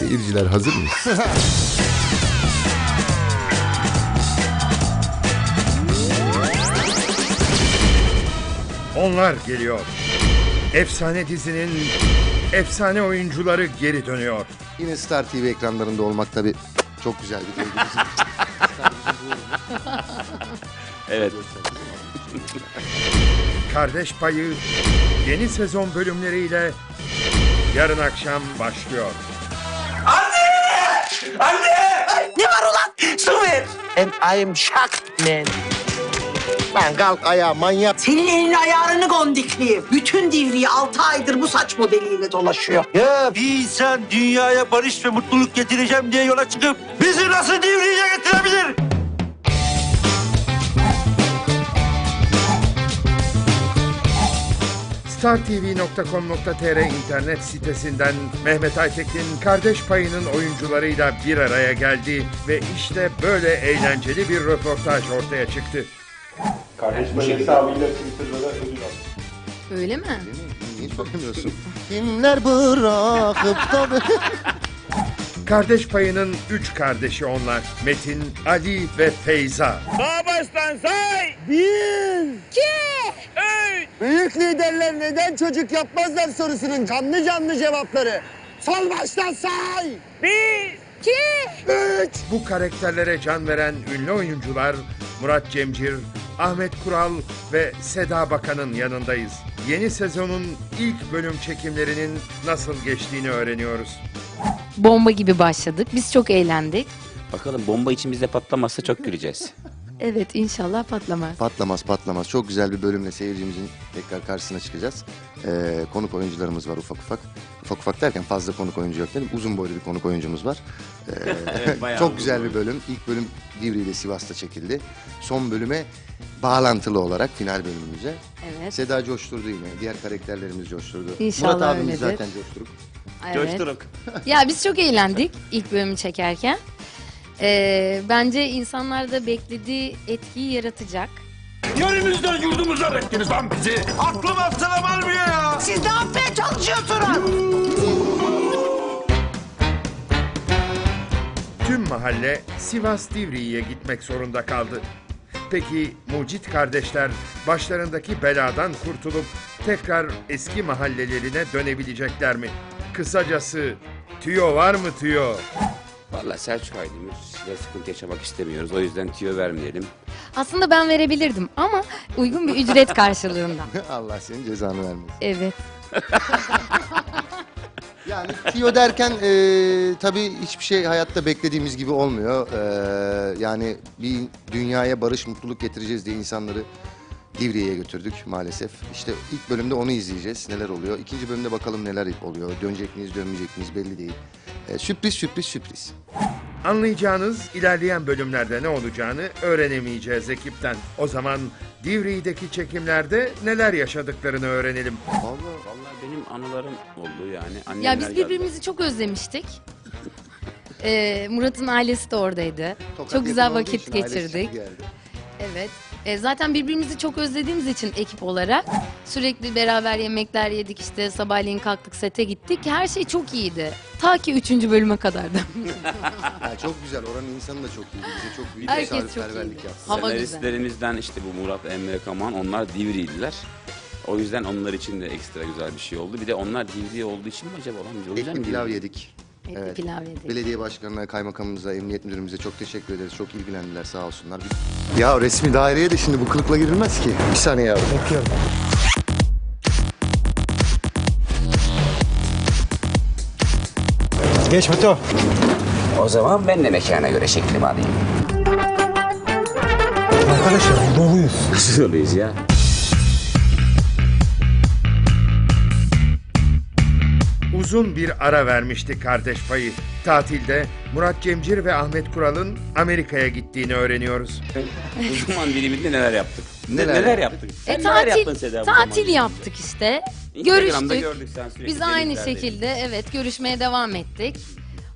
Seyirciler hazır mıyız? Onlar geliyor. Efsane dizinin efsane oyuncuları geri dönüyor. Yine Star TV ekranlarında olmak tabii çok güzel bir duygu. bizim için. Evet. Kardeş Payı yeni sezon bölümleriyle yarın akşam başlıyor. Ne var ulan? Su ver. And I am shocked man. Ben kalk ayağa manyak. Senin elini ayarını gondikliyim. Bütün divriği altı aydır bu saç modeliyle dolaşıyor. Ya bir insan dünyaya barış ve mutluluk getireceğim diye yola çıkıp bizi nasıl divriye getirebilir? StarTV.com.tr internet sitesinden Mehmet Aytekin Kardeş Payı'nın oyuncularıyla bir araya geldi ve işte böyle eğlenceli bir röportaj ortaya çıktı. Öyle mi? Niye söylemiyorsun? Kimler bırakıp da Kardeş Payı'nın üç kardeşi onlar. Metin, Ali ve Feyza. Büyük liderler neden çocuk yapmazlar sorusunun canlı canlı cevapları. Sol baştan say. Bu karakterlere can veren ünlü oyuncular Murat Cemcir, Ahmet Kural ve Seda Bakan'ın yanındayız. Yeni sezonun ilk bölüm çekimlerinin nasıl geçtiğini öğreniyoruz. Bomba gibi başladık. Biz çok eğlendik. Bakalım bomba içimizde patlamazsa çok güleceğiz. Evet inşallah patlamaz. Patlamaz patlamaz. Çok güzel bir bölümle seyircimizin tekrar karşısına çıkacağız. Ee, konuk oyuncularımız var ufak ufak. Ufak ufak derken fazla konuk oyuncu yok dedim. Uzun boylu bir konuk oyuncumuz var. Ee, bayağı çok uzun güzel bir bölüm. İlk bölüm Divri ile Sivas'ta çekildi. Son bölüme bağlantılı olarak final bölümümüze. Evet. Seda coşturdu yine. Diğer karakterlerimiz coşturdu. İnşallah Murat abimiz öyledir. zaten coşturuk. Evet. Coşturuk. Ya biz çok eğlendik ilk bölümü çekerken. Ee, bence insanlar da beklediği etkiyi yaratacak. Yerimizden yurdumuzdan ettiniz lan bizi. Aklım aklına varmıyor ya. Siz ne yapmaya çalışıyorsunuz? Tüm mahalle Sivas Divriği'ye gitmek zorunda kaldı. Peki Mucit kardeşler başlarındaki beladan kurtulup tekrar eski mahallelerine dönebilecekler mi? Kısacası tüyo var mı tüyo? Vallahi Selçuk Aydemir size sıkıntı yaşamak istemiyoruz. O yüzden tüyo vermeyelim. Aslında ben verebilirdim ama uygun bir ücret karşılığında. Allah senin cezanı vermesin. Evet. Yani Tio derken e, tabii hiçbir şey hayatta beklediğimiz gibi olmuyor. E, yani bir dünyaya barış, mutluluk getireceğiz diye insanları Divriye'ye götürdük maalesef. İşte ilk bölümde onu izleyeceğiz. Neler oluyor. İkinci bölümde bakalım neler oluyor. Dönecek miyiz, dönmeyecek miyiz belli değil. E, sürpriz, sürpriz, sürpriz. Anlayacağınız ilerleyen bölümlerde ne olacağını öğrenemeyeceğiz ekipten. O zaman Divriği'deki çekimlerde neler yaşadıklarını öğrenelim. Vallahi Vallahi benim anılarım oldu yani. Annemler Ya biz geldi. birbirimizi çok özlemiştik. Ee, Murat'ın ailesi de oradaydı. Tokat çok güzel olduğu vakit için ailesi geçirdik. geldi. Evet. E, zaten birbirimizi çok özlediğimiz için ekip olarak sürekli beraber yemekler yedik işte sabahleyin kalktık sete gittik. Her şey çok iyiydi. Ta ki üçüncü bölüme kadardı. Ya çok güzel. Oranın insanı da çok iyiydi. Bize çok büyük Herkes çok misafirperverlik iyiydi. yaptı. Hava güzel. Senaristlerimizden işte bu Murat, Emre, Kaman onlar Divri'ydiler. O yüzden onlar için de ekstra güzel bir şey oldu. Bir de onlar Divri olduğu için mi acaba lan? O yüzden mi pilav Divri? yedik. Etli Evet. pilav yedik. Belediye başkanına, kaymakamımıza, emniyet müdürümüze çok teşekkür ederiz. Çok ilgilendiler sağ olsunlar. Ya resmi daireye de şimdi bu kılıkla girilmez ki. Bir saniye yavrum. Bekliyorum. Geç Meto. O zaman ben de mekana göre şeklimi alayım. Arkadaşlar doluyuz. Nasıl oluyoruz ya? Uzun bir ara vermişti kardeş payı. Tatilde Murat Cemcir ve Ahmet Kural'ın Amerika'ya gittiğini öğreniyoruz. Bu zaman diliminde neler yaptık? Neler Neler, neler yaptık? Sen E, neler yaptın tatil, Seda bu tatil yaptık işte. Instagram'da Görüştük. gördük sen sürekli Biz aynı şekilde evet görüşmeye devam ettik.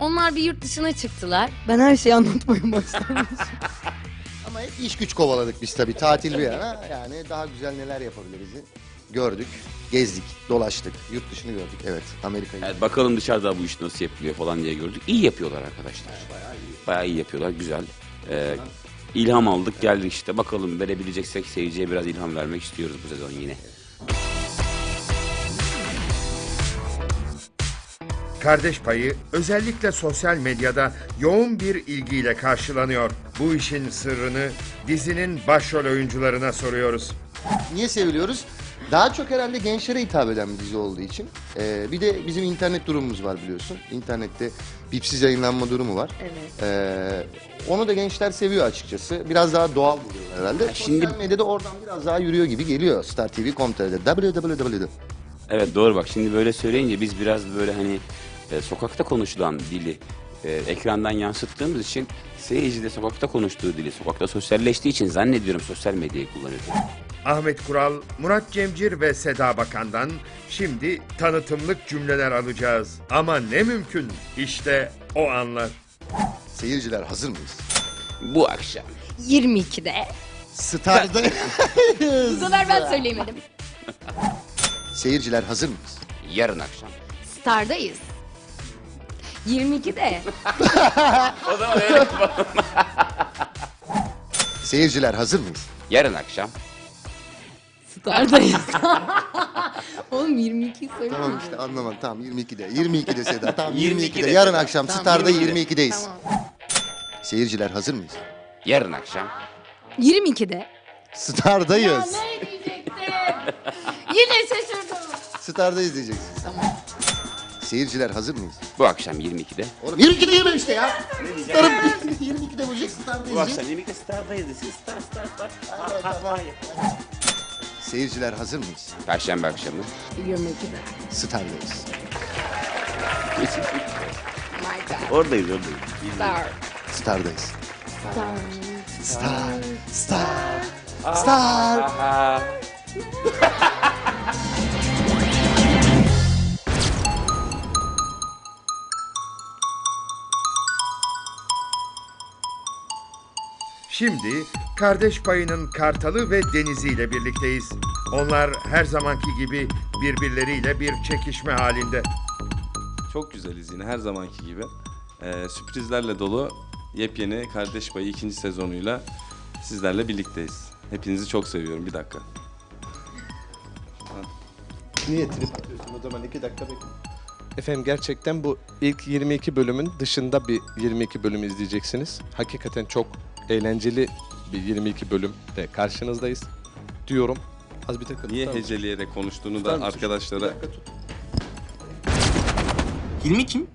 Onlar bir yurt dışına çıktılar. Ben her şeyi anlatmaya başladım. Ama hep iş güç kovaladık biz tabii. Tatil bir yana. Yani daha güzel neler yapabiliriz gördük, gezdik, dolaştık, yurt dışını gördük. Evet, Amerika'yı. Evet, bakalım dışarıda bu iş nasıl yapılıyor falan diye gördük. İyi yapıyorlar arkadaşlar. Bayağı iyi yapıyorlar. Güzel. Ee, ilham aldık geldik işte. Bakalım verebileceksek seyirciye biraz ilham vermek istiyoruz bu sezon yine. Kardeş Payı özellikle sosyal medyada yoğun bir ilgiyle karşılanıyor. Bu işin sırrını dizinin başrol oyuncularına soruyoruz. Niye seviliyoruz? Daha çok herhalde gençlere hitap eden bir dizi olduğu için. Ee, bir de bizim internet durumumuz var biliyorsun. İnternette bipsiz yayınlanma durumu var. Evet. Ee, onu da gençler seviyor açıkçası. Biraz daha doğal buluyorlar herhalde. şimdi- Sosyal medyada oradan biraz daha yürüyor gibi geliyor Star TV.com.tr'de. www. Evet doğru bak şimdi böyle söyleyince biz biraz böyle hani e, sokakta konuşulan dili e, ekrandan yansıttığımız için seyirci de sokakta konuştuğu dili, sokakta sosyalleştiği için zannediyorum sosyal medyayı kullanıyor. Ahmet Kural, Murat Cemcir ve Seda Bakan'dan şimdi tanıtımlık cümleler alacağız. Ama ne mümkün işte o anlar. Seyirciler hazır mıyız? Bu akşam 22'de. Star'da... Bu sefer ben söyleyemedim. Seyirciler hazır mıyız? yarın akşam. Star'dayız. 22'de. O zaman öyle Seyirciler hazır mıyız? Yarın akşam Star'dayız. Oğlum 22 söyle. Tamam işte anlamadım. Tamam 22'de. 22'de Seda. Tamam 22'de. 22'de. Yarın akşam Tamam, Star'da 22'de. 22'deyiz. Tamam. Seyirciler hazır mıyız? yarın akşam 22'de. Star'dayız. Ne diyecektim? Yine şaşırdım. Star'da izleyeceksin. Tamam. Seyirciler hazır mıyız? bu akşam 22'de. Oğlum 22'de yeme işte ya. Star'ım 22'de vuracak Star'da Bu akşam izleyecek. 22'de Star'dayız. Star Star Star. Seyirciler hazır mıyız? Perşembe akşamı. 22'de. Star'dayız. My God. Oradayız oradayız. Star. Star'dayız. Star. Star, Star, Star. Aha. Şimdi kardeş payının Kartalı ve Deniz'i ile birlikteyiz. Onlar her zamanki gibi birbirleriyle bir çekişme halinde. Çok güzeliz yine her zamanki gibi. Ee, sürprizlerle dolu yepyeni Kardeş Payı ikinci sezonuyla sizlerle birlikteyiz. Hepinizi çok seviyorum. Bir dakika. Niye trip atıyorsun o zaman iki dakika bekle. Efendim gerçekten bu ilk 22 bölümün dışında bir 22 bölüm izleyeceksiniz. Hakikaten çok eğlenceli bir 22 bölümde karşınızdayız diyorum. Az bir dakika Niye mısın? heceleyerek konuştuğunu da arkadaşlara Bir dakika tut. Hilmi kim?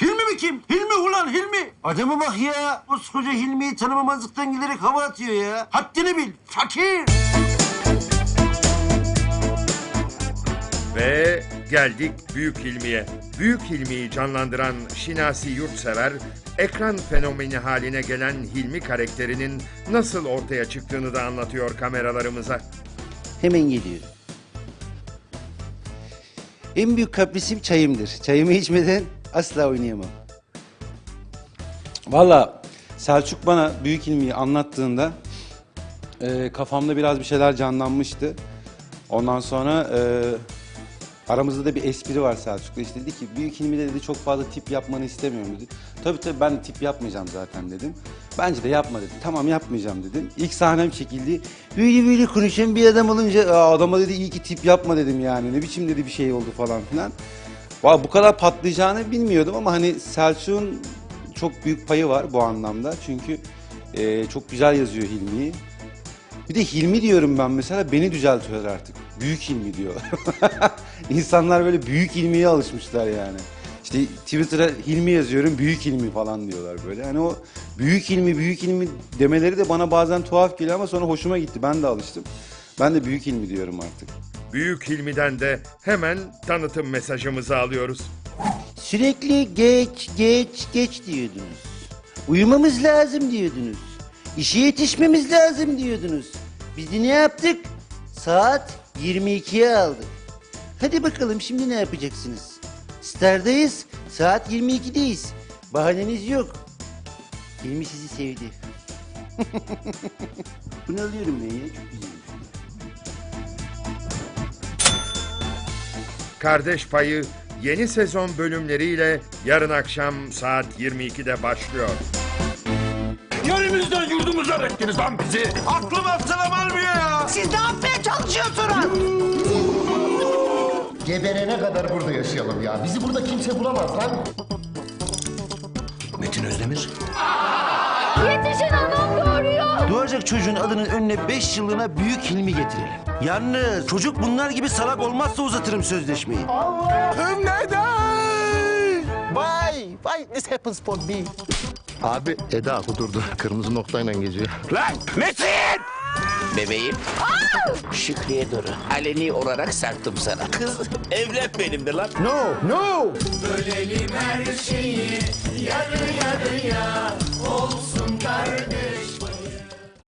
Hilmi mi kim? Hilmi ulan Hilmi. Adama bak ya. Koskoca Hilmi'yi tanımamazlıktan giderek hava atıyor ya. Haddini bil. Fakir. Ve geldik Büyük Hilmi'ye. Büyük Hilmi'yi canlandıran Şinasi Yurtsever, ekran fenomeni haline gelen Hilmi karakterinin nasıl ortaya çıktığını da anlatıyor kameralarımıza. Hemen geliyorum. En büyük kaprisim çayımdır. Çayımı içmeden asla oynayamam. Valla Selçuk bana Büyük İlmi'yi anlattığında e, kafamda biraz bir şeyler canlanmıştı. Ondan sonra e, aramızda da bir espri var Selçuk'la. İşte dedi ki Büyük İlmi'de dedi çok fazla tip yapmanı istemiyorum dedi. Tabii tabii ben de tip yapmayacağım zaten dedim. Bence de yapma dedi. Tamam yapmayacağım dedim. İlk sahnem çekildi. Böyle böyle konuşan bir adam olunca adama dedi iyi ki tip yapma dedim yani. Ne biçim dedi bir şey oldu falan filan. Valla bu kadar patlayacağını bilmiyordum ama hani Selçuk'un çok büyük payı var bu anlamda. Çünkü e, çok güzel yazıyor Hilmi'yi. Bir de Hilmi diyorum ben mesela beni düzeltiyorlar artık. Büyük Hilmi diyor. İnsanlar böyle büyük Hilmi'ye alışmışlar yani. İşte Twitter'a Hilmi yazıyorum büyük Hilmi falan diyorlar böyle. Hani o büyük Hilmi büyük Hilmi demeleri de bana bazen tuhaf geliyor ama sonra hoşuma gitti. Ben de alıştım. Ben de büyük Hilmi diyorum artık. Büyük Hilmi'den de hemen tanıtım mesajımızı alıyoruz. Sürekli geç, geç, geç diyordunuz. Uyumamız lazım diyordunuz. İşe yetişmemiz lazım diyordunuz. Biz de ne yaptık? Saat 22'ye aldık. Hadi bakalım şimdi ne yapacaksınız? Star'dayız, saat 22'deyiz. Bahaneniz yok. Hilmi sizi sevdi. Bunu alıyorum ben ya, çok güzel. Kardeş Payı yeni sezon bölümleriyle yarın akşam saat 22'de başlıyor. Yerimizden yurdumuzdan ettiniz lan bizi. Aklım hafsalam almıyor ya. Siz ne yapmaya çalışıyorsunuz? Geberene kadar burada yaşayalım ya. Bizi burada kimse bulamaz lan. Metin Özdemir. Yetişin anam doğuruyor. Doğacak çocuğun adının önüne 5 yıllığına büyük Hilmi getirelim. Yalnız çocuk bunlar gibi salak olmazsa uzatırım sözleşmeyi. Allah'ım neden? Why? Why this happens for me? Abi Eda kudurdu. Kırmızı noktayla geziyor. Lan Metin! Bebeğim. Şükriye Duru. Aleni olarak saktım sana. Kız evlen benimle lan. No, no. Bölelim her şeyi yarı yarıya olsun kardeş